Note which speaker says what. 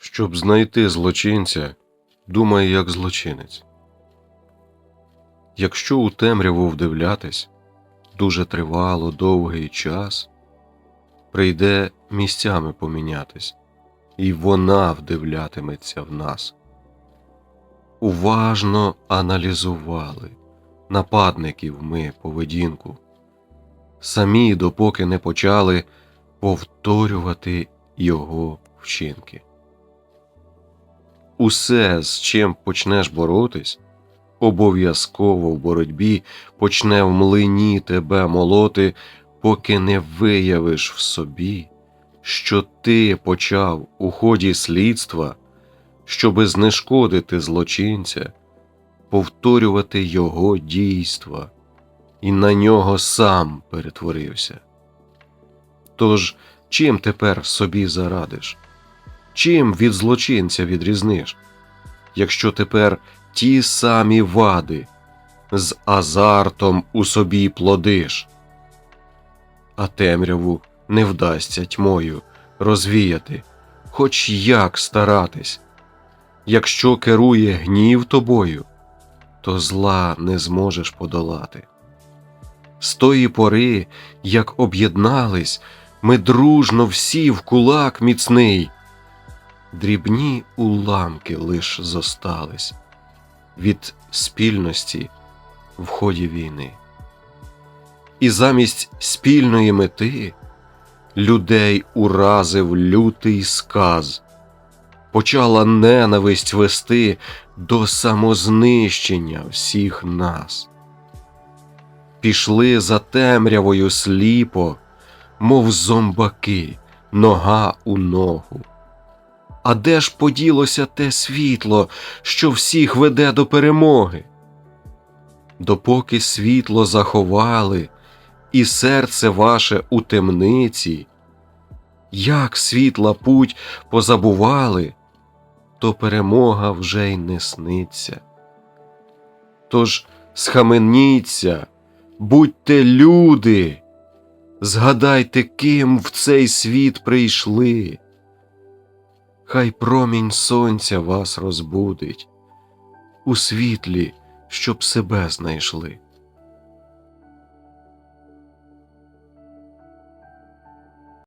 Speaker 1: Щоб знайти злочинця, думай як злочинець. Якщо у темряву вдивлятись дуже тривало довгий час, прийде місцями помінятись, і вона вдивлятиметься в нас. Уважно аналізували нападників ми поведінку, самі допоки не почали повторювати його вчинки. Усе, з чим почнеш боротись, обов'язково в боротьбі почне в млині тебе молоти, поки не виявиш в собі, що ти почав у ході слідства, щоби знешкодити злочинця, повторювати його дійства, і на нього сам перетворився. Тож чим тепер собі зарадиш? Чим від злочинця відрізниш, якщо тепер ті самі вади з азартом у собі плодиш, а темряву не вдасться тьмою розвіяти, хоч як старатись. Якщо керує гнів тобою, то зла не зможеш подолати. З тої пори, як об'єднались, ми дружно всі в кулак міцний, дрібні уламки лиш зостались від спільності в ході війни. І замість спільної мети людей уразив лютий сказ, почала ненависть вести до самознищення всіх нас. Пішли за темрявою сліпо, мов зомбаки, нога у ногу. А де ж поділося те світло, що всіх веде до перемоги? Допоки світло заховали, і серце ваше у темниці, як світла путь позабували, то перемога вже й не сниться. Тож схаменіться, будьте люди, згадайте, ким в цей світ прийшли. Хай промінь сонця вас розбудить, у світлі, щоб себе знайшли.